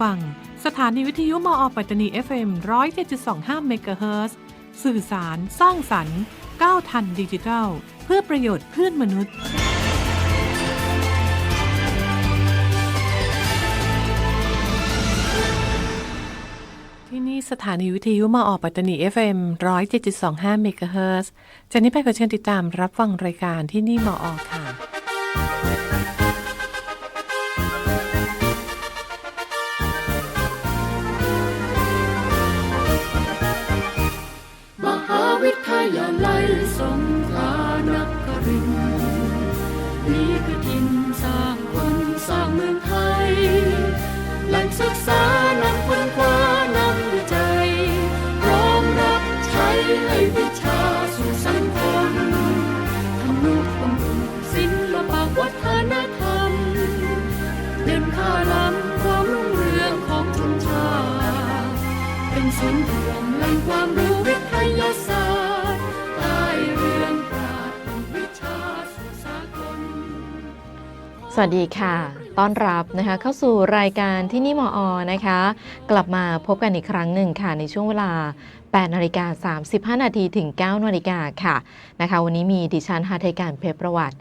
ฟัง สถานีวิทยุมอปัตตานี FM 107.25เมกะเฮิรตซ์สื่อสารสร้างสรรค์ก้าวทันดิจิทัล เพื่อประโยชน์เพื่อนมนุษย์ ที่นี่สถานีวิทยุมอปัตตานี FM 107.25เมกะเฮิรตซ์จากนี้ไปขอเชิญติดตามรับฟังรายการที่นี่มอค่ะ วัสดีค่ะ ต้อนรับนะคะเข้าสู่รายการที่นี่มออนะคะ กลับมาพบกันอีกครั้งหนึ่งค่ะในช่วงเวลา 8นาฬิกา35 นาทีถึง 9นาฬิกาค่ะนะคะ วันนี้มีดิฉันหาไทยการเพชรประวัติ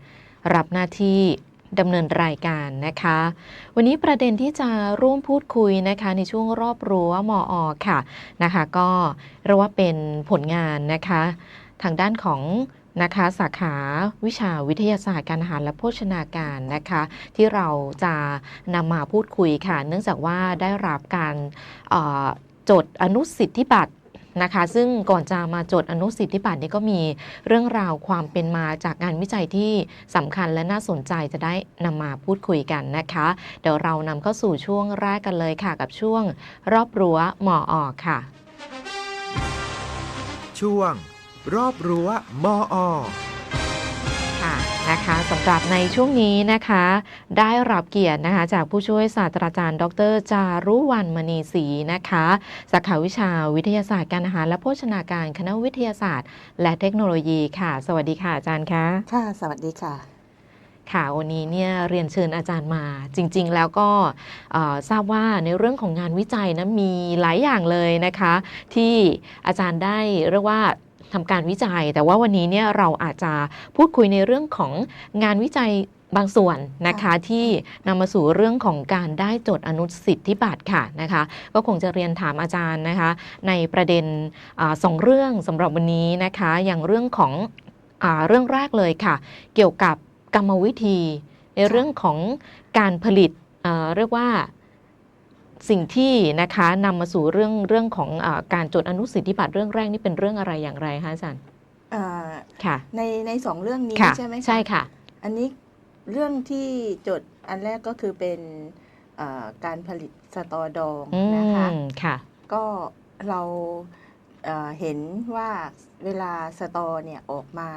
รับหน้าที่ดำเนินรายการนะคะ วันนี้ประเด็นที่จะร่วมพูดคุยนะคะในช่วงรอบรั้วมออค่ะนะคะ ก็เรียกว่าเป็นผลงานนะคะ ทางด้านของ นะคะสาขาวิชาวิทยาศาสตร์การอาหารและโภชนาการนะคะที่เราจะนำมาพูดคุยค่ะ เนื่องจากว่าได้รับการจดอนุสิทธิบัตรนะคะซึ่งก่อนจะมาจดอนุสิทธิบัตรนี้ก็มีเรื่องราวความเป็นมาจากงานวิจัยที่สำคัญและน่าสนใจจะได้นำมาพูดคุยกันนะคะ เดี๋ยวเรานำเข้าสู่ช่วงแรกกันเลยค่ะ กับช่วงรอบรั้วหมอออกค่ะ ช่วง รอบรั้วมอค่ะนะคะสำหรับในช่วงนี้นะคะ ได้รับเกียรตินะคะ จากผู้ช่วยศาสตราจารย์ ดร จารุวรรณมณีศรีนะคะสาขาวิชาวิทยาศาสตร์การอาหารและโภชนาการคณะวิทยาศาสตร์ และเทคโนโลยีค่ะ สวัสดีค่ะอาจารย์คะค่ะ สวัสดีค่ะค่ะวันนี้เนี่ยเรียนเชิญอาจารย์มาจริง ๆ แล้วก็เอ่อทราบว่าในเรื่องของงานวิจัยนะมีหลายอย่างเลยนะคะ ที่อาจารย์ได้เรียกว่า ทำการวิจัย แต่ว่าวันนี้เนี่ยเราอาจจะพูดคุยในเรื่องของงานวิจัยบางส่วนนะคะค่ะที่นำมาสู่เรื่องของการได้จดอนุสิทธิบัตรค่ะนะคะก็คงจะเรียนถามอาจารย์นะคะในประเด็นอาสองเรื่องสำหรับวันนี้นะคะอย่างเรื่องของอาเรื่องแรกเลยค่ะ เกี่ยวกับกรรมวิธี ในเรื่องของการผลิตเอ่อเรียกว่า สิ่งที่นะคะนำมาสู่เรื่องเรื่องของอาการจดอนุสิทธิบัตรเรื่องแรกนี่เป็นเรื่องอะไรอย่างไรคะอาจารย์อ่าค่ะในในสองเรื่องนี้ค่ะใช่ไหมคะใช่ค่ะ อันนี้เรื่องที่จดอันแรกก็คือเป็นอ่าการผลิตสตอดองอืนะคะมค่ะ ก็เราอ่าเห็นว่าเวลาสตอเนี่ยออกมา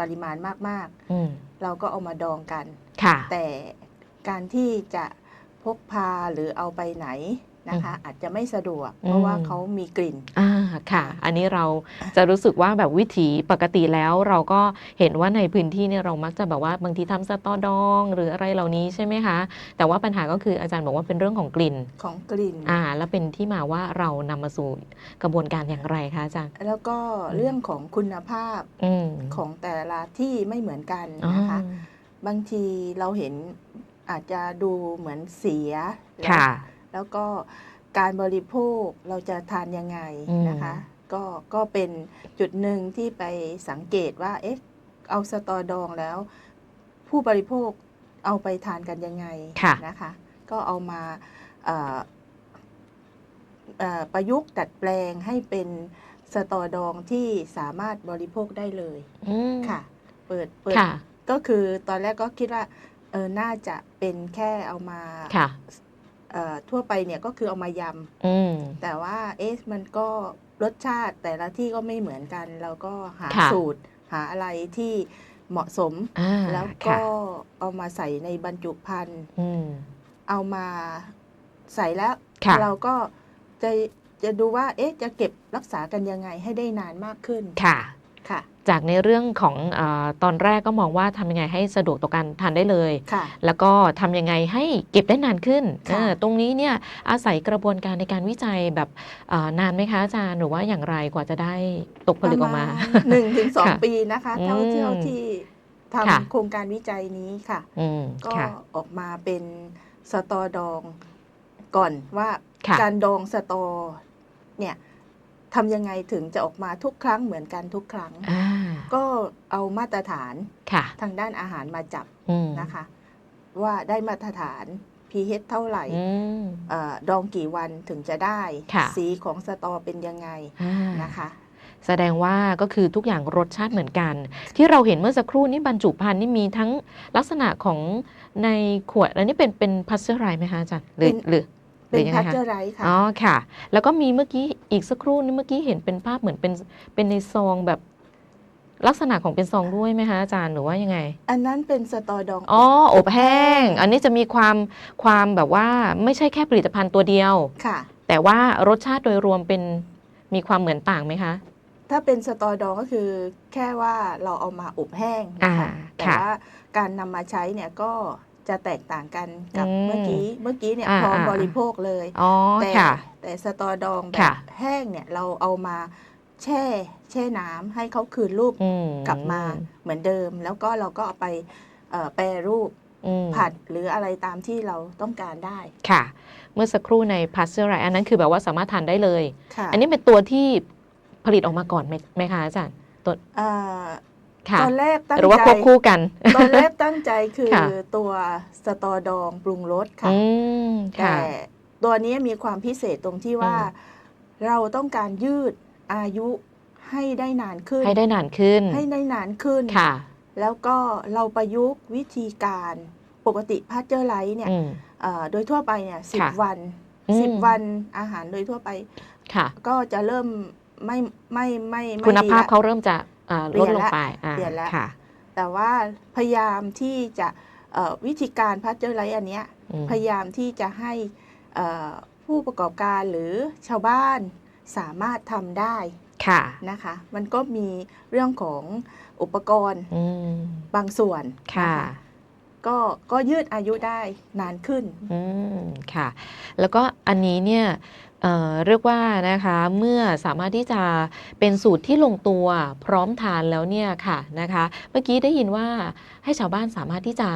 ปริมาณมากอืมๆเราก็เอามาดองกันค่ะแต่การที่จะพ กพาหรือเอาไปไหนนะคะอาจจะไม่สะดวกเพราะว่าอืมเขามีกลิ่นอ่าค่ะ อันนี้เราจะรู้สึกว่าแบบวิถีปกติแล้วเราก็เห็นว่าในพื้นที่เนี่ยเรามักจะแบบว่าบางทีทำสตอดองหรืออะไรเหล่านี้ใช่ไหมคะ แต่ว่าปัญหาก็คืออาจารย์บอกว่าเป็นเรื่องของกลิ่นของกลิ่นอ่าแล้วเป็นที่มาว่าเรานำมาสู่กระบวนการอย่างไรคะอาจารย์ แล้วก็เรื่องของคุณภาพอืมของแต่ละที่ไม่เหมือนกันอ๋อนะคะ บางทีเราเห็น อาจจะดูเหมือนเสียแล้วค่ะ แล้วก็การบริโภคเราจะทานยังไงอืมนะคะ ก็ก็เป็นจุดหนึ่งที่ไปสังเกตว่า เอ๊ะ เอาสตอดองแล้ว ผู้บริโภคเอาไปทานกันยังไงค่ะนะคะ ก็เอามาเอ่อเอ่อประยุกต์ดัดแปลงให้เป็นสตอดองที่สามารถบริโภคได้เลยอืมค่ะ เปิดเปิดค่ะก็คือตอนแรกก็คิดว่า เออน่าจะเป็นแค่เอามาค่ะ เอ่อทั่วไปเนี่ยก็คือเอามายอืมำ แต่ว่าเอ๊ะมันก็รสชาติแต่ละที่ก็ไม่เหมือนกัน เราก็หาค่ะ สูตร หาอะไรที่เหมาะสม อ่าแล้วค่ะก็เอามาใส่ในบรรจุภัณฑ์ อืม เอามาใส่แล้ว ค่ะ เราก็จะจะดูว่า เอ๊ะ จะเก็บรักษากันยังไงให้ได้นานมากขึ้นค่ะ ค่ะ จากในเรื่องของอาตอนแรกก็มองว่าทำยังไงให้สะดวกต่อการทานได้เลยค่ะแล้วก็ทำยังไงให้เก็บได้นานขึ้นค่ะเออตรงนี้เนี่ยอาศัยกระบวนการในการวิจัยแบบอ่านานไหมคะอาจารย์หรือว่าอย่างไรกว่าจะได้ตกผลึกออกมาหนึ่งถึงสองค่ะปีนะคะเท่าอืมที่เท่าที่ทค่ะำโครงการวิจัยนี้ค่ะอืมก็ค่ะออกมาเป็นสตอดองก่อนว่าค่ะการดองสตอเนี่ยทำยังไงถึงจะออกมาทุกครั้งเหมือนกันทุกครั้ง อ่า ก็เอามาตรฐานค่ะทางด้านอาหารมาจับอืมนะคะ ว่าได้มาตรฐาน pH เท่าไหร่อืมเออดองกี่วันถึงจะได้ค่ะสีของสตอเป็นยังไงอ่านะคะแสดงว่าก็คือทุกอย่างรสชาติเหมือนกัน ที่เราเห็นเมื่อสักครู่นี้บรรจุภัณฑ์นี่มีทั้งลักษณะของในขวดแล้วนี่เป็นเป็นพัสเจอร์ไรไหมคะอาจารย์หรือเป็นหรือหเป็รืนอยังพัไงชคะเจอร์ไรส์ค่ะอ๋อค่ะ แล้วก็มีเมื่อกี้อีกสักครู่นี้เมื่อกี้เห็นเป็นภาพเหมือนเป็นเป็นในซองแบบ ลักษณะของเป็นซองด้วยไหมคะอาจารย์หรือว่ายังไง อันนั้นเป็นสตอดองอ๋ออบแห้ง อันนี้จะมีความความแบบว่าไม่ใช่แค่ผลิตภัณฑ์ตัวเดียว ค่ะ แต่ว่ารสชาติโดยรวมเป็นมีความเหมือนต่างไหมคะ ถ้าเป็นสตอดองก็คือแค่ว่าเราเอามาอบแห้งอ่านะคะแต่ค่ะว่าการนำมาใช้เนี่ยก็จะแตกต่างกันกับอืมเมื่อกี้ เมื่อกี้เนี่ยอ่าพร้อมอ่าบริโภคเลยอ๋อแต่ค่ะแต่สตอดองแบค่ะบแห้งเนี่ยเราเอามา แช่แช่น้ำให้เขาคืนรูปอืมกลับมาเหมือนเดิม แล้วก็เราก็เอาไปเอ่อแปรรูปอืมผัดหรืออะไรตามที่เราต้องการได้ค่ะ เมื่อสักครู่ในพัสเจอร์ไรอันนั้นคือแบบว่าสามารถทานได้เลย ค่ะอันนี้เป็นตัวที่ผลิตออกมาก่อนไหมไหมคะอาจารย์ตัวเอ่อค่ะ ตอนแรกตั้งหรือว่าใจควบคู่กัน ตอนแรกตั้งใจคือค่ะ ตัวสตอดองปรุงรสค่ะ อืมแต่ค่ะ ตัวนี้มีความพิเศษตรงที่ว่า อืม เราต้องการยืด อายุให้ได้นานขึ้น ให้ได้นานขึ้น ให้ได้นานขึ้นค่ะ แล้วก็เราประยุกต์วิธีการปกติพาสเจอร์ไลท์เนี่ยอืมเอ่อโดยทั่วไปเนี่ยสิบค่ะวันอืมสิบวันอาหารโดยทั่วไปค่ะก็จะเริ่มไม่ไม่ไม่ไม่คุณดีภาพละเขาเริ่มจะอ่าเปลี่ลยดนลงละไปอ่าเปลี่ยนละค่ะแต่ว่าพยายามที่จะเอ่อวิธีการพาสเจอร์ไลท์อันเนี้ยอืมพยายามที่จะให้เอ่อผู้ประกอบการหรือชาวบ้าน สามารถทำได้ค่ะนะคะ มันก็มีเรื่องของอุปกรณ์อืมบางส่วนค่ะนก็ก็ยืดอายุได้นานขึ้นอืมค่ะ แล้วก็อันนี้เนี่ยเอ่อเรียกว่านะคะเมื่อสามารถที่จะเป็นสูตรที่ลงตัวพร้อมทานแล้วเนี่ยค่ะนะคะ เมื่อกี้ได้ยินว่าให้ชาวบ้านสามารถที่จะ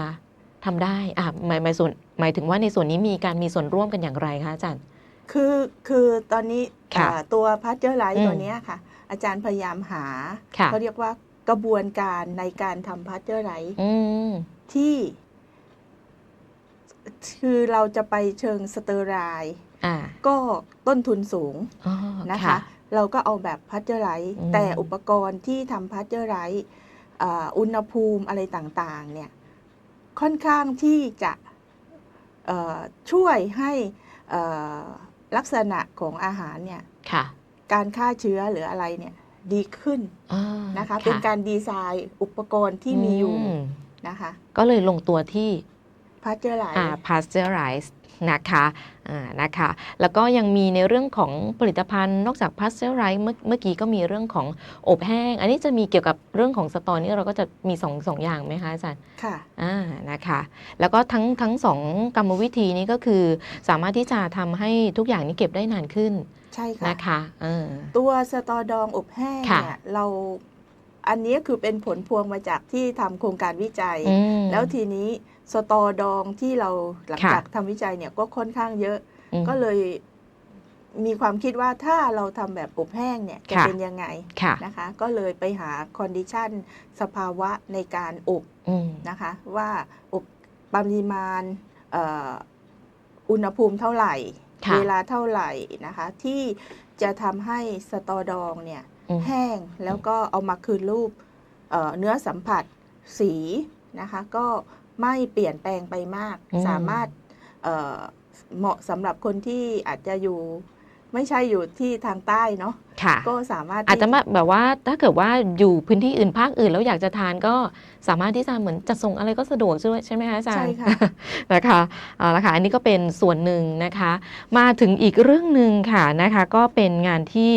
ทำได้อะหมายหมายส่วนหมายถึงว่าในส่วนนี้มีการมีส่วนร่วมกันอย่างไรคะอาจารย์คือคือตอนนี้ ค่ะอ่าตัวพาสเจอร์ไลอืท์มตัวเนี้ยค่ะ อาจารย์พยายามหาค่ะเขาเรียกว่ากระบวนการในการทำพาสเจอร์ไลท์อืมที่คือเราจะไปเชิงสเตอร์ไรด์อ่าก็ต้นทุนสูงอ๋อนะคะ เราก็เอาแบบพาสเจอร์ไลท์อืมแต่อุปกรณ์ที่ทำพาสเจอร์ไลท์อ่าอุณหภูมิอะไรต่างๆ เนี่ย ค่อนข้างที่จะเอ่อช่วยให้เอ่อ ลักษณะของอาหารเนี่ยค่ะการฆ่าเชื้อหรืออะไรเนี่ยดีขึ้นอ่านะคะเป็นการดีไซน์อุปกรณ์ที่มีอยู่มนะคะ ก็เลยลงตัวที่พาสเจอร์ไลท์อ่า pasteurize นะคะอ่านะคะแล้วก็ยังมีในเรื่องของผลิตภัณฑ์นอกจาก pasteurize เมื่อเมื่อกี้ก็มีเรื่องของอบแห้ง อันนี้จะมีเกี่ยวกับเรื่องของสตอนี่เราก็จะมีสองสองอย่างไหมคะอาจารย์ค่ะอ่านะคะแล้วก็ทั้งทั้งสองกรรมวิธีนี้ก็คือสามารถที่จะทำให้ทุกอย่างนี้เก็บได้นานขึ้น ใช่ค่ะนะคะเออตัวสตอดองอบแห้งค่ะเนี่ยเราอันนี้คือเป็นผลพวงมาจากที่ทำโครงการวิจัยอืมแล้วทีนี้ สตอดองที่เราหลังค่ะ จากทำวิจัยเนี่ยก็ค่อนข้างเยอะ อืม ก็เลยมีความคิดว่าถ้าเราทำแบบอบแห้งเนี่ยจะค่ะ เป็นยังไงค่ะนะคะ ก็เลยไปหาคอนดิชันสภาวะในการอบอืมนะคะ ว่าอบปริมาณเอ่ออุณหภูมิเท่าไหร่ ค่ะเวลาเท่าไหร่นะคะ ที่จะทำให้สตอดองเนี่ย อืม แห้งแล้วก็เอามาคืนรูปเอ่อเนื้อสัมผัสสีนะคะ ก็ ไม่เปลี่ยนแปลงไปมากอืมสามารถเอ่อเหมาะสำหรับคนที่อาจจะอยู่ ไม่ใช่อยู่ที่ทางใต้เนาะค่ะ ก็สามารถที่อาจจะมาแบบว่าถ้าเกิดว่าอยู่พื้นที่อื่นภาคอื่นแล้วอยากจะทานก็สามารถที่จะเหมือนจัดส่งอะไรก็สะดวกใช่ไหมใช่ไหมคะอาจารย์ใช่ค่ะนะคะเอาละค่ะอันนี้ก็เป็นส่วนหนึ่งนะคะ มาถึงอีกเรื่องหนึ่งค่ะนะคะ ก็เป็นงานที่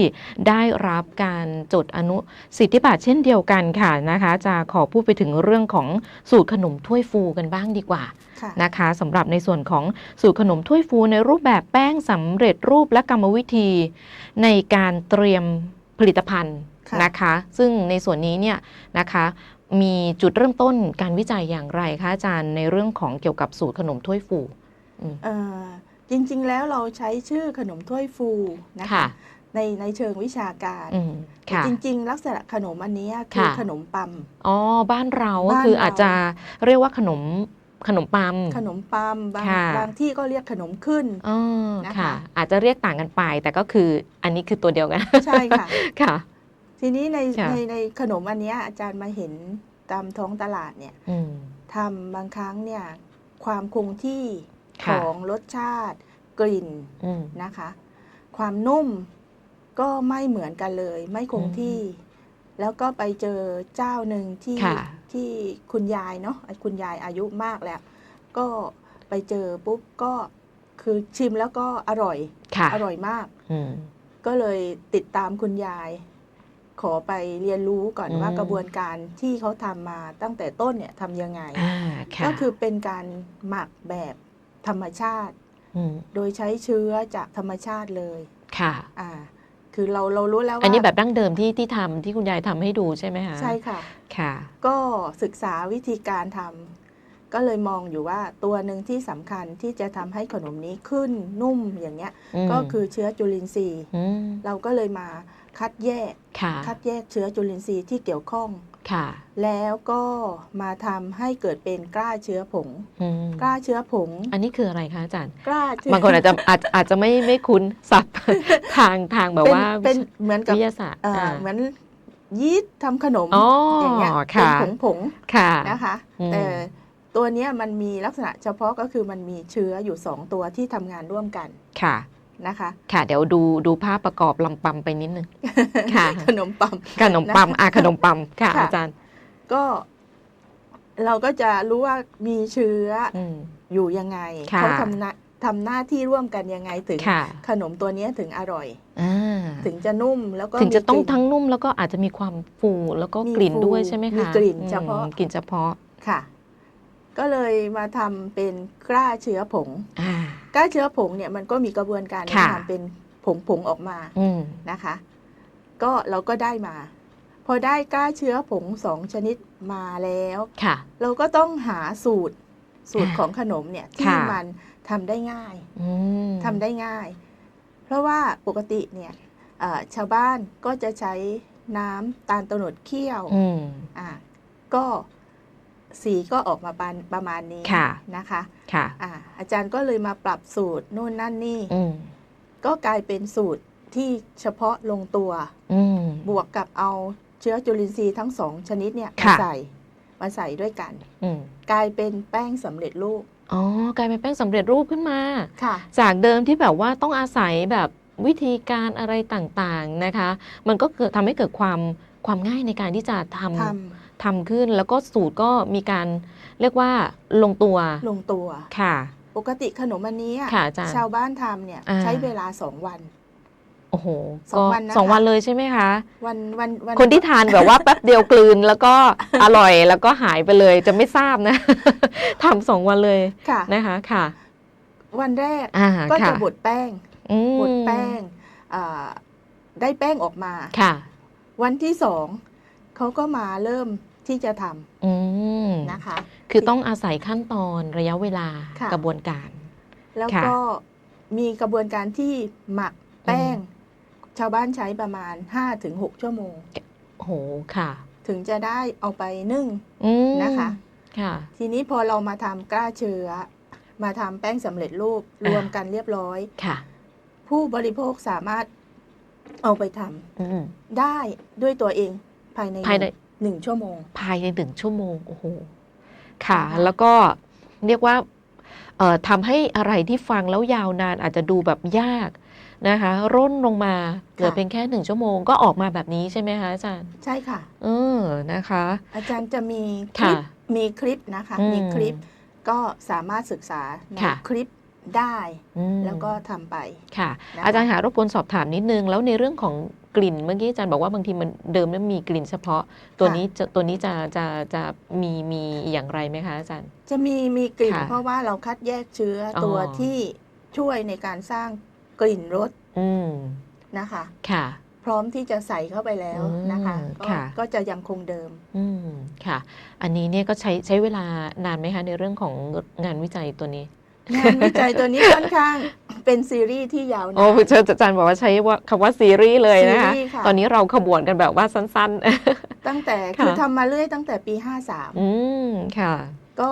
ได้รับการจดอนุสิทธิบัตรเช่นเดียวกันค่ะนะคะ จะขอพูดไปถึงเรื่องของสูตรขนมถ้วยฟูกันบ้างดีกว่าค่ะ นะคะสำหรับในส่วนของสูตรขนมถ้วยฟูในรูปแบบแป้งสำเร็จรูปและกรรมวิธี ในการเตรียมผลิตภัณฑ์ค่ะนะคะ ซึ่งในส่วนนี้เนี่ยนะคะมีจุดเริ่มต้นการวิจัยอย่างไรคะอาจารย์ในเรื่องของเกี่ยวกับสูตรขนมถ้วยฟูอืมเอ่อจริงๆแล้วเราใช้ชื่อขนมถ้วยฟูนะค่ะคะในในเชิงวิชาการอืมแต่ค่ะจริง ๆ ลักษณะขนมอันเนี้ยคือค่ะขนมปัมอ๋อบ้านเราก็บ้านคือเราอาจจะเรียกว่าขนม ขนมปัมขนมปัมบางค่ะ บางที่ก็เรียกขนมขึ้น อ๋อนะคะ ค่ะ อาจจะเรียกต่างกันไป แต่ก็คืออันนี้คือตัวเดียวกัน ใช่ค่ะ ค่ะ ทีนี้ในค่ะ ในในขนมอันเนี้ยอาจารย์มาเห็นตามท้องตลาดเนี่ยอืม ทำบางครั้งเนี่ยความคงที่ขค่ะ องรสชาติกลิ่นอืม นะคะ ความนุ่มก็ไม่เหมือนกันเลย ไม่คงอืมที่ แล้วก็ไปเจอเจ้าหนึ่งที่ค่ะ ที่คุณยายเนาะคุณยายอายุมากแล้ว ก็ไปเจอปุ๊บก็คือชิมแล้วก็อร่อยค่ะอร่อยมากอืมก็เลยติดตามคุณยาย ขอไปเรียนรู้ก่อนอืมว่ากระบวนการที่เขาทำมาตั้งแต่ต้นเนี่ยทำยังไงอ่าค่ะก็คือเป็นการหมักแบบธรรมชาติมโดยใช้เชื้อจากธรรมชาติเลย ค่ะอ่า คือเราเรารู้แล้วว่าอันนี้แบบดั้งเดิมที่ที่ทำที่คุณยายทำให้ดูใช่ไหมคะใช่ค่ะค่ะ ก็ศึกษาวิธีการทำก็เลยมองอยู่ว่าตัวหนึ่งที่สำคัญที่จะทำให้ขนมนี้ขึ้นนุ่มอย่างเงี้ยมก็คือเชื้อจุลินทรีย์มเราก็เลยมาคัดแยกค่ะคัดแยกเชื้อจุลินทรีย์ที่เกี่ยวข้อง ค่ะแล้วก็มาทำให้เกิดเป็นกล้าเชื้อผงอืมกล้าเชื้อผง อันนี้คืออะไรคะอาจารย์ กล้าเชื้อบางคนอาจจะอาจอาจจะไม่ไม่คุ้นศัพท์ทางทางแบบเป็นว่าเป็นเหมือนกับวิทยาศาสตร์เอ่ออ่าเหมือนยีสต์ทำขนมอ๋ออย่างเงี้ยค่ะเป็นผงผงค่ะๆนะคะอืมแต่ตัวเนี้ยมันมีลักษณะเฉพาะก็คือมันมีเชื้ออยู่สองตัวที่ทำงานร่วมกันค่ะ นะคะ ค่ะ เดี๋ยวดูดูภาพประกอบลำปำไปนิดนึง ค่ะ ขนมปัมขนมปัมอะขนมปัมค่ะ ค่ะ อาจารย์ ก็เราก็จะรู้ว่ามีเชื้ออืม อยู่ยังไงค่ะ เขาทำหน้าทำหน้าที่ร่วมกันยังไงถึง ค่ะขนมตัวเนี้ยถึงอร่อย อ่าถึงจะนุ่มแล้วก็ถึงจะต้องมีกลิ่น ทั้งนุ่มแล้วก็อาจจะมีความฟูแล้วก็มีกลิ่นฟูด้วยใช่ไหมคะมีกลิ่นอืมเฉพาะกลิ่นเฉพาะ ค่ะ ก็เลยมาทำเป็นกล้าเชื้อผงอ่ากล้าเชื้อผงเนี่ยมันก็มีกระบวนการในค่ะการเป็นผงผงๆออกมาอืมนะคะ ก็เราก็ได้มา พอได้กล้าเชื้อผงสองชนิดมาแล้วค่ะเราก็ต้องหาสูตรสูตรอ่าของขนมเนี่ยที่ค่ะมันทำได้ง่ายอืมทำได้ง่าย เพราะว่าปกติเนี่ยเอ่อชาวบ้านก็จะใช้น้ำตาลโตนดเคี่ยวอืมอ่าก็ สีก็ออกมาปานประมาณนี้ค่ะนะคะค่ะอ่าอาจารย์ก็เลยมาปรับสูตรนู่นนั่นนี่อืมก็กลายเป็นสูตรที่เฉพาะลงตัวอืมบวกกับเอาเชื้อจุลินทรีย์ทั้งสองชนิดเนี่ยมาค่ะใส่มาใส่ด้วยกันอืมกลายเป็นแป้งสำเร็จรูปอ๋อกลายเป็นแป้งสำเร็จรูปขึ้นมาค่ะจากเดิมที่แบบว่าต้องอาศัยแบบวิธีการอะไรต่างๆนะคะ มันก็เกิดทำให้เกิดความความง่ายในการที่จะททำ ทำขึ้นแล้วก็สูตรก็มีการเรียกว่าลงตัวำลงตัว ค่ะ ปกติขนมอันนี้อะค่ะอาจารย์ชาวบ้านทำเนี่ย อ่า ใช้เวลาสองวัน โอ้โหสองก็วันนะคะ สองวันเลยใช่ไหมคะ วันวันวันคนที่ทานแบบว่าแป๊บเดียวกลืนแล้วก็อร่อยแล้วก็หายไปเลยจะไม่ทราบนะ ทำสองวันเลยค่ะ นะคะ ค่ะวันแรกอ่าก็ค่ะจะบดแป้งอืมบดแป้งอ่าได้แป้งออกมา ค่ะ วันที่สองเขาก็มาเริ่ม ที่จะทอืมำนะคะ คือต้องอาศัยขั้นตอนระยะเวลาค่ะ กระบวนการ แล้วค่ะก็มีกระบวนการที่หมักแป้งชาวบ้านใช้ประมาณ 5-6 ชั่วโมงโอ้โหค่ะถึงจะได้เอาไปนึ่ง อืมนะคะ ค่ะ ทีนี้พอเรามาทำกล้าเชื้อ มาทำแป้งสำเร็จรูปรวมกันเรียบร้อย ค่ะ ผู้บริโภคสามารถเอาไปทอืมำได้ด้วยตัวเองภายในภายใน หนึ่งชั่วโมง ภายในหนึ่งชั่วโมงโอ้โหค่ะนะคะแล้วก็เรียกว่าเอ่อทำให้อะไรที่ฟังแล้วยาวนานอาจจะดูแบบยากนะคะร่นลงมาเหลือเพียงแค่หนึ่งชั่วโมงก็ออกมาแบบนี้ใช่ไหมคะอาจารย์ ใช่ค่ะเออนะคะ อาจารย์จะมีคลิปค่ะมีคลิปนะคะอืมมีคลิปก็สามารถศึกษาในค่ะคลิปได้อืมแล้วก็ทำไปค่ะนะคะอาจารย์หารบกวนสอบถามนิดนึง แล้วในเรื่องของ กลิ่นเมื่อกี้อาจารย์บอกว่าบางทีมันเดิมนั้นมีกลิ่นเฉพาะ ตัวนี้จะตัวนี้จะจะจะมีมีอย่างไรไหมคะอาจารย์ จะมีมีกลิ่นค่ะเพราะว่าเราคัดแยกเชื้อออ ตัวที่ช่วยในการสร้างกลิ่นรสอืมนะคะ ค่ะ พร้อมที่จะใส่เข้าไปแล้วนะคะอืมก็ค่ะ ก็จะยังคงเดิม อืมค่ะ อันนี้เนี่ยก็ใช้ใช้เวลานานไหมคะในเรื่องของงานวิจัยตัวนี้ งานวิจัยตัวนี้ค่อนข้าง เป็นซีรีส์ที่ยาวนาโอ้นเชิญอาจารย์บอกว่าใช้ว่าคำว่าซีรีส์เลยนะคะซีรีส์ค่ะ ตอนนี้เราขบวนกันแบบว่าสั้น ตั้งแต่ค่ะ คือทำมาเรื่อยตั้งแต่ปี ๆ อืมค่ะ 53 ก็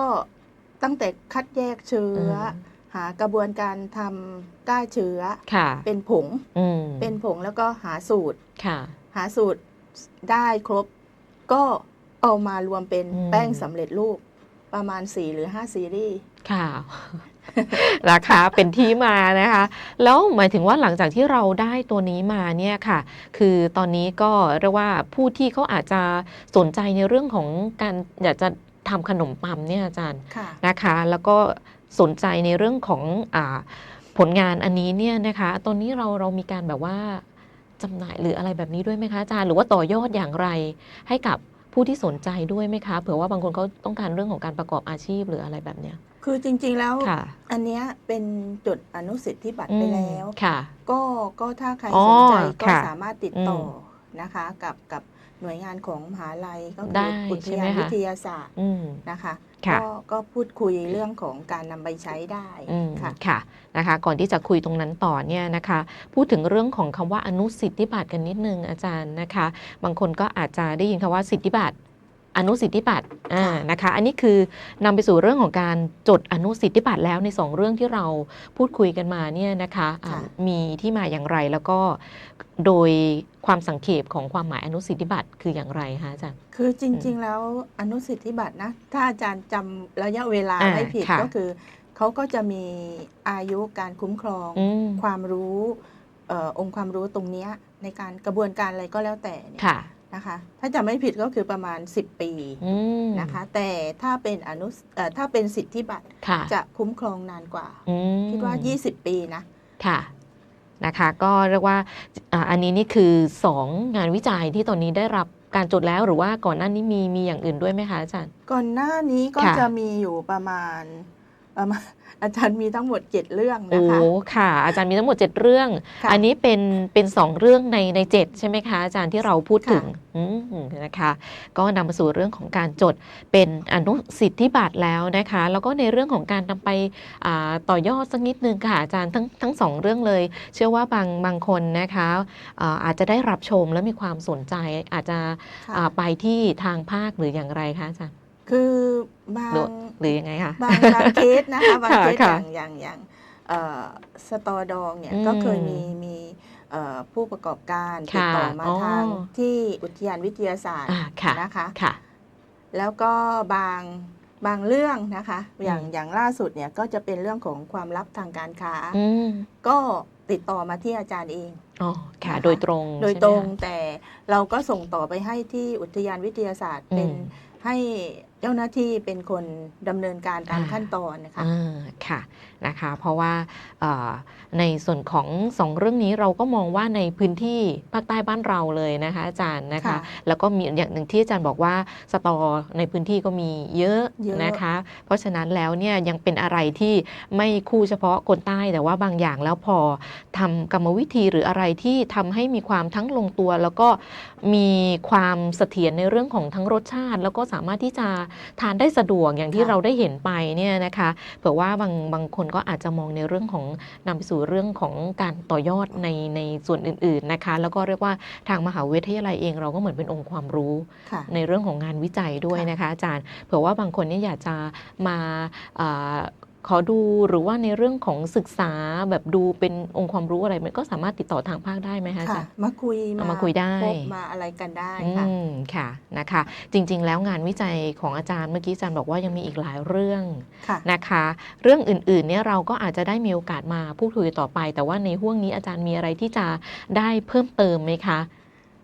ตั้งแต่คัดแยกเชื้ออม หากระบวนการทำก้าเชื้อ ค่ะเป็นผง อืมเป็นผงแล้วก็หาสูตร ค่ะ หาสูตรได้ครบ ก็เอามารวมเป็นอืม แป้งสำเร็จรูปประมาณ 4 หรือ 5 ซีรีส์ ค่ะ ราคาเป็นที่มานะคะ แล้วหมายถึงว่าหลังจากที่เราได้ตัวนี้มาเนี่ยค่ะ คือตอนนี้ก็เรียกว่าผู้ที่เขาอาจจะสนใจในเรื่องของการอยากจะทำขนมปังเนี่ยอาจารย์ค่ะนะคะ แล้วก็สนใจในเรื่องของอาผลงานอันนี้เนี่ยนะคะ ตอนนี้เราเรามีการแบบว่าจำหน่ายหรืออะไรแบบนี้ด้วยไหมคะอาจารย์ หรือว่าต่อยอดอย่างไรให้กับ ผู้ที่สนใจด้วยไหมคะเผื่อว่าบางคนเขาต้องการเรื่องของการประกอบอาชีพหรืออะไรแบบเนี้ย คือจริงๆแล้ว ค่ะ อันเนี้ยเป็นจดอนุสิทธิบัตรไปแล้ว อืมค่ะ ก็ก็ถ้าใครอ๋อสนใจก็ค่ะสามารถติดต่ออมนะคะ กับกับ หน่วยงานของมหาลัยก็ได้คืออุทใช่ไหมยานคะวิทยาศาสตร์อืมนะคะค่ะก็ก็พูดคุยเรื่องของการนำไปใช้ได้อืมค่ะค่ะนะคะก่อนที่จะคุยตรงนั้นต่อเนี่ยนะคะพูดถึงเรื่องของคำว่าอนุสิทธิบัตรกันนิดนึงอาจารย์นะคะ บางคนก็อาจจะได้ยินคำว่าสิทธิบัตร อนุสิทธิบัตรอ่าค่ะนะคะ อันนี้คือนำไปสู่เรื่องของการจดอนุสิทธิบัตรแล้วในสองเรื่องที่เราพูดคุยกันมาเนี่ยนะคะอ่ามีที่มาอย่างไรแล้วก็โดยความสังเขปของความหมายอนุสิทธิบัตรคืออย่างไรคะอาจารย์ คือจริง ๆ แล้วอนุสิทธิบัตรนะ ถ้าอาจารย์จำระยะเวลาอ่าไม่ผิดค่ะก็คือเขาก็จะมีอายุการคุ้มครองอืมความรู้เอ่อองค์ความรู้ตรงเนี้ยในการกระบวนการอะไรก็แล้วแต่เนี่ยค่ะ นะคะ ถ้าจำไม่ผิดก็คือประมาณ 10 ปีอืม นะคะ แต่ถ้าเป็นอนุเอ่อถ้าเป็นสิทธิบัตรค่ะจะคุ้มครองนานกว่า อืมคิดว่า 20 ปีนะ ค่ะ นะคะ ก็เรียกว่าอ่าอันนี้นี่คือ 2 งานวิจัยที่ตอนนี้ได้รับการจดแล้วหรือว่าก่อนหน้านี้มีมีอย่างอื่นด้วยไหมคะอาจารย์ ก่อนหน้านี้ก็ค่ะ จะมีอยู่ประมาณประมาณ อาจารย์มีทั้งหมด 7 เรื่องโอ้นะคะค่ะ อาจารย์มีทั้งหมด 7 เรื่องค่ะอันนี้เป็นเป็นสองเรื่องในในเจ็ดใช่ไหมคะอาจารย์ที่เราพูดถึงค่ะอืมนะคะ ก็นำมาสู่เรื่องของการจดเป็นอนุสิทธิบัตรแล้วนะคะ แล้วก็ในเรื่องของการนำไปอ่าต่อยอดสักนิดนึงค่ะอาจารย์ทั้งทั้งสองเรื่องเลย เชื่อว่าบางบางคนนะคะอ่าอาจจะได้รับชมและมีความสนใจอาจจะค่ะอ่าไปที่ทางภาคหรืออย่างไรคะอาจารย์ คือบางหรือหรือยังไงคะบางบางเคสนะคะบางค่ะเคสอค่ะย่างอย่างอย่างเอ่อสตอดองเนี่ยอืมก็เคยมีมีเอ่อผู้ประกอบการติดค่ะต่อมาอ๋อทางที่อุทยานวิทยาศาสตร์อ่าค่ะนะคะค่ะแล้วก็บางบางเรื่องนะคะ อย่างอืมอย่างล่าสุดเนี่ยก็จะเป็นเรื่องของความลับทางการค้าอืมก็ติดต่อมาที่อาจารย์เองอ๋อค่ะนะคะโดยตรงโดยใช่ไหมตรงคะแต่เราก็ส่งต่อไปให้ที่อุทยานวิทยาศาสตร์เป็นอืมให้เจ้าหน้าที่เป็นคนดำเนินการตามอ่าขั้นตอนนะคะอ่าค่ะนะคะเพราะว่าเอ่อในส่วนของสองเรื่องนี้เราก็มองว่าในพื้นที่ภาคใต้บ้านเราเลยนะคะอาจารย์นะคะค่ะแล้วก็มีอย่างหนึ่งที่อาจารย์บอกว่าสตอในพื้นที่ก็มีเยอะเยอะนะคะ เพราะฉะนั้นแล้วเนี่ยยังเป็นอะไรที่ไม่คู่เฉพาะคนใต้แต่ว่าบางอย่างแล้วพอทำกรรมวิธีหรืออะไรที่ทำให้มีความทั้งลงตัว แล้วก็มีความเสถียรในเรื่องของทั้งรสชาติ แล้วก็สามารถที่จะทานได้สะดวกอย่างที่ค่ะเราได้เห็นไปเนี่ยนะคะเผื่อว่าบางบางคนก็อาจจะมองในเรื่องของนำไปสู่เรื่องของการต่อยอดในในส่วนอื่น ๆนะคะ แล้วก็เรียกว่าทางมหาวิทยาลัยเองเราก็เหมือนเป็นองค์ความรู้ค่ะในเรื่องของงานวิจัยด้วยค่ะนะคะ อาจารย์เผื่อว่าบางคนเนี่ยอยากจะมาอ่า ขอดูหรือว่าในเรื่องของศึกษาแบบดูเป็นองค์ความรู้อะไรมันก็สามารถติดต่อทางภาคได้ไหมคะอาค่ะจารย์มาคุยเอามาคุยได้พบมาอะไรกันได้อืค่ะมค่ะนะคะ จริงๆ แล้วงานวิจัยของอาจารย์เมื่อกี้อาจารย์บอกว่ายังมีอีกหลายเรื่องค่ะนะคะ เรื่องอื่นๆเนี่ยเราก็อาจจะได้มีโอกาสมาพูดคุยต่อไป แต่ว่าในห่วงนี้อาจารย์มีอะไรที่จะได้เพิ่มเติมไหมคะ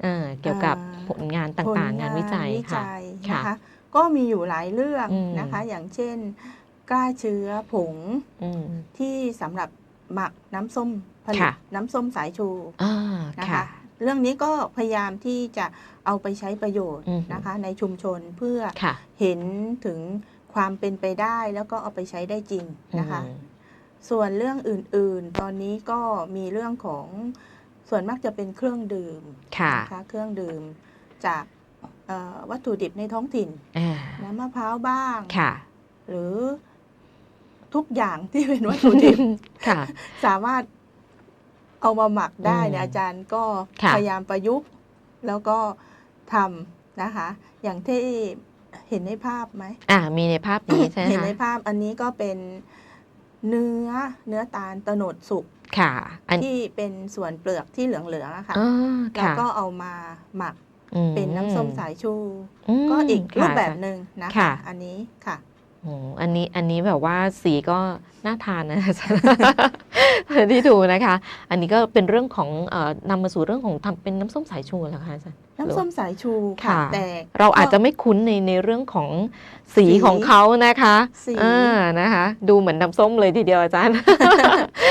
เอ่อเกี่ยวกับอ่าผลงานต่างๆ งานวิจัยผลงานวิค่ะจัยค่ะนะคะก็มีอยู่หลายเรื่องอืมนะคะ อย่างเช่น กล้าเชื้อผงอืมที่สำหรับหมักน้ำส้มผลิตค่ะน้ำส้มสายชูอ่านะค่ะคะ เรื่องนี้ก็พยายามที่จะเอาไปใช้ประโยชน์อืมนะคะ ในชุมชนเพื่อค่ะเห็นถึงความเป็นไปได้แล้วก็เอาไปใช้ได้จริงนะคะอืมส่วนเรื่องอื่นๆ ตอนนี้ก็มีเรื่องของส่วนมากจะเป็นเครื่องดื่มค่ะนะคะเครื่องดื่มจากเอ่อวัตถุดิบในท้องถิ่นอ่าน้ำมะพร้าวบ้างค่ะหรือ ทุกอย่างที่เป็นวัตถุดิบค่ะสามารถเอามาหมักได้เนี่ยอืมอาจารย์ก็ค่ะพยายามประยุกต์ แล้วก็ทำนะคะ อย่างที่เห็นในภาพไหมอ่า มีในภาพนี้ใช่ไหมเห็นคะในภาพอันนี้ก็เป็นเนื้อเนื้อตาลโตโนดสุกค่ะอันที่เป็นส่วนเปลือกที่เหลืองๆอะค่ะอ่าแล้วค่ะก็เอามาหมักอืมเป็นน้ำส้มสายชูอืมก็อีกรูปค่ะแบบหนึ่งนะค่ะคะ อันนี้ค่ะ โอ้อันนี้อันนี้แบบว่าสีก็น่าทานนะอาจารย์ที่ดูนะคะ อันนี้ก็เป็นเรื่องของเอ่อนำมาสู่เรื่องของทำเป็นน้ำส้มสายชูเหรอคะอาจารย์น้ำส้มสายชูค่ะค่ะแต่เราอาจจะก็ไม่คุ้นในในเรื่องของสีสีของเขานะคะสีอ่านะคะ ดูเหมือนน้ำส้มเลยทีเดียวอาจารย์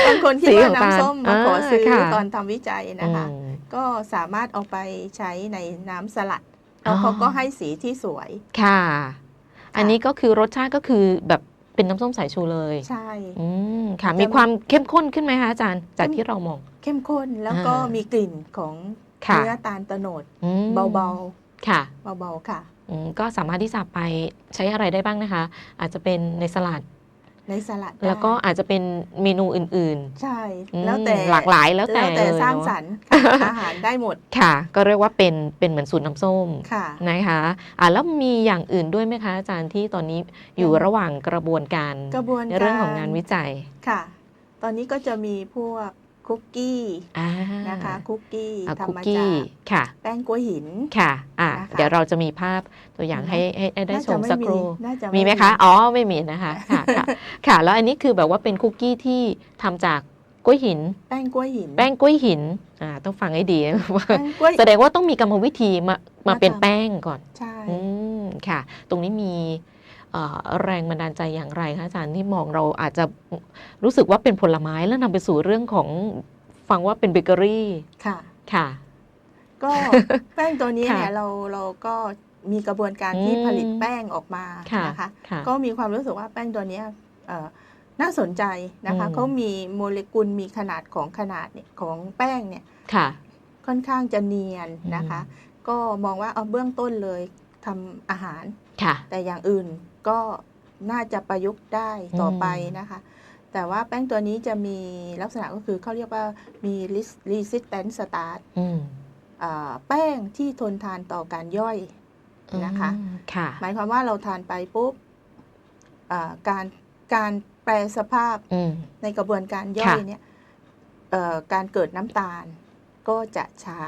บางคนคิดสีว่าของตาลน้ำส้มมาขอซื้อค่ะตอนทำวิจัยนะคะอืมก็สามารถเอาไปใช้ในน้ำสลัดอ๋แล้อวเขาก็ให้สีที่สวยค่ะ อันนี้ก็คือรสชาติก็คือแบบเป็นน้ำส้มสายชูเลยใช่อืมค่ะจะมีความเข้มข้นขึ้นไหมคะอาจารย์ จากที่เรามอง เข้มข้นแล้วก็อ่ามีมีกลิ่นของค่ะเนื้อตาลโตโนดอืมเบาค่ะๆเบาๆค่ะอืมก็สามารถที่จะไปใช้อะไรได้บ้างนะคะ อาจจะเป็นในสลัด ในสลัดได้แล้วก็อาจจะเป็นเมนูอื่นใช่ๆอืมแล้วแต่หลากหลายแล้วแต่แล้วแต่เลยสร้างเนอะสรรค์ค่ะอาหารได้หมดค่ะ ก็เรียกว่าเป็นเป็นเหมือนสูตรน้ำส้มค่ะ นะคะอ่าแล้วมีอย่างอื่นด้วยไหมคะอาจารย์ที่ตอนนี้อยู่ยังระหว่างกระบวนการกระบวนในการเรื่องของงานวิจัย ค่ะ ตอนนี้ก็จะมีพวก คุกกี้อ่านะคะคุกกี้อ่าทำคุกมาจากี้กค่ะแป้งกล้วยหินค่ะอ่านะคะเดี๋ยวเราจะมีภาพตัวอย่างให้ให้ให้ได้น่าชจะมไม่สักครู่น่าจะมีไหมคะอ๋อไม่มีนะคะค่ะค่ะค่ะ แล้วอันนี้คือแบบว่าเป็นคุกกี้ที่ทำจากกล้วยหิน แป้งกล้วยหิน แป้งกล้วยหินอ่าต้องฟังให้ดีว่าแป้งกล้วยแสดงว่าต้องมีกรรมวิธีมามามาเป็นทำแป้งก่อนใช่อืมค่ะ ตรงนี้มีเอ่อ แรงบันดาลใจอย่างไรคะอาจารย์ที่มองเราอาจจะรู้สึกว่าเป็นผลไม้แล้วนำไปสู่เรื่องของฟังว่าเป็นเบเกอรี่ค่ะค่ะ ก็แป้งตัวนี้ค่ะเนี่ยเราเราก็มีกระบวนการที่อืมผลิตแป้งออกมาค่ะนะคะค่ะก็มีความรู้สึกว่าแป้งตัวเนี้ยเอ่อน่าสนใจนะคะอืมเขามีโมเลกุลมีขนาดของขนาดเนี่ยของแป้งเนี่ยค่ะค่อนข้างจะเนียนนะคะอืก็มองว่าเอาเบื้องต้นเลยทำอาหารค่ะแต่อย่างอื่น ก็น่าจะประยุกต์ได้ต่อไปนะคะ แต่ว่าแป้งตัวนี้จะมีลักษณะก็คือเขาเรียกว่ามี resistance start อืมอ่าแป้งที่ทนทานต่อการย่อยนะคะอืมค่ะหมายความว่าเราทานไปปุ๊บอ่าการการแปลสภาพอืมในกระบวนการย่อยค่ะเนี่ยเอ่อการเกิดน้ำตาลก็จะช้า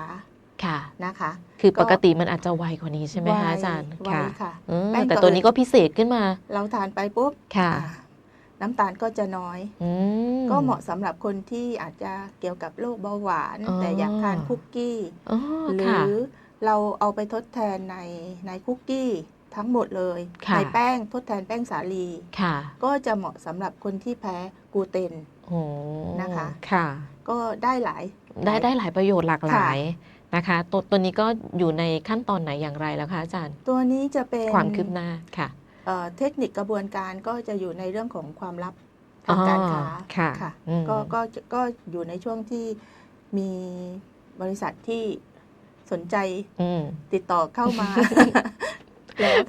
ค่ะ นะคะ คือก็ปกติมันอาจจะไวกว่านี้ใช่ไหมคะอาจารย์ไวค่ะค่ะอืมแป้งแต่ตัวตัวอื่นนี้ก็พิเศษขึ้นมา เราทานไปปุ๊บค่ะอ่าน้ำตาลก็จะน้อยอืมก็เหมาะสำหรับคนที่อาจจะเกี่ยวกับโรคเบาหวานอ๋อแต่อยากทานคุกกี้อ๋อหรืค่ะอเราเอาไปทดแทนในในคุกกี้ทั้งหมดเลยค่ะในแป้งทดแทนแป้งสาลีค่ะก็จะเหมาะสำหรับคนที่แพ้กลูเตนโอ้นะคะค่ะก็ได้หลาย ได้ได้หลายประโยชน์หลากหค่ะลาย นะคะตัวตัวนี้ก็อยู่ในขั้นตอนไหนอย่างไรแล้วคะอาจารย์ ตัวนี้จะเป็นความคืบหน้าค่ะเอ่อเทคนิคกระบวนการก็จะอยู่ในเรื่องของความลับทางการค้าอ๋อค่ะค่ะอืม ก็ก็ก็อยู่ในช่วงที่มีบริษัทที่สนใจอืม ติดต่อเข้ามาแล้วค่ะ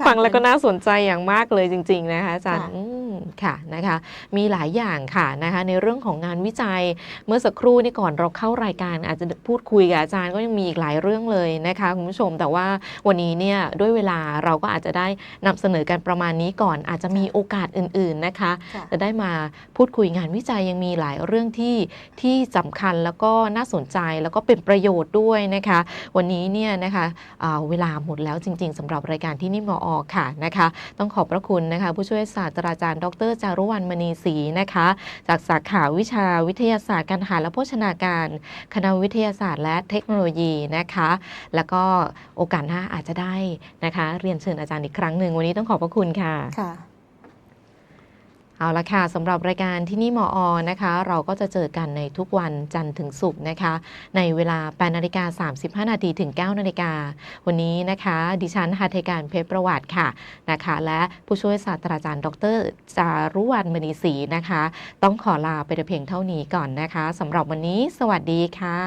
ฟังแล้วก็น่าสนใจอย่างมากเลยจริง ๆ นะคะอาจารย์ค่ะอืมค่ะนะคะ มีหลายอย่างค่ะนะคะ ในเรื่องของงานวิจัยเมื่อสักครู่นี่ก่อนเราเข้ารายการ อาจจะพูดคุยกับอาจารย์ก็ยังมีอีกหลายเรื่องเลยนะคะคุณผู้ชมแต่ว่าวันนี้เนี่ยด้วยเวลาเราก็อาจจะได้นำเสนอกันประมาณนี้ก่อน อาจจะมีโอกาสอื่น ๆนะคะค่ะจะได้มาพูดคุยงานวิจัยยังมีหลายเรื่องที่ที่สำคัญแล้วก็น่าสนใจแล้วก็เป็นประโยชน์ด้วยนะคะ วันนี้เนี่ยนะคะอ่าเวลาหมดแล้วจริง ๆสำหรับรายการที่นี่มออค่ะนะคะ ต้องขอบพระคุณนะคะ ผู้ช่วยศาสตราจารย์ ดรจารุวรรณมณีศรีนะคะ จากสาขาวิชาวิทยาศาสตร์การอาหารและโภชนาการ คณะวิทยาศาสตร์และเทคโนโลยีนะคะ แล้วก็โอกาสหน้าอาจจะได้นะคะ เรียนเชิญอาจารย์อีกครั้งหนึ่งวันนี้ต้องขอบพระคุณค่ะค่ะ เอาละค่ะสำหรับรายการที่นี่มออนะคะ เราก็จะเจอกันในทุกวันจันทร์ถึงศุกร์นะคะ ในเวลา8นาฬิกา35 นาทีถึง 9 นาฬิกา วันนี้นะคะ ดิฉันหาเทการเพชรประวัติค่ะนะคะ และผู้ช่วยศาสตราจารย์ ดรจารุวรรณมณีศรีนะคะ ต้องขอลาไปแต่เพียงเท่านี้ก่อนนะคะสำหรับวันนี้ สวัสดีค่ะ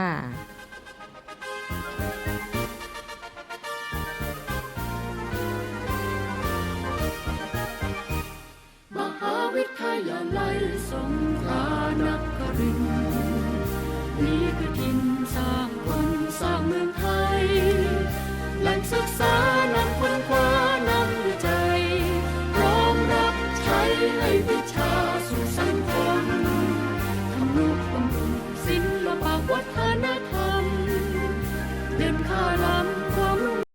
ยาลัยสงขานักกรินนี่คือทินสร้างคนสร้างเมืองไทยแหล่งศึกษา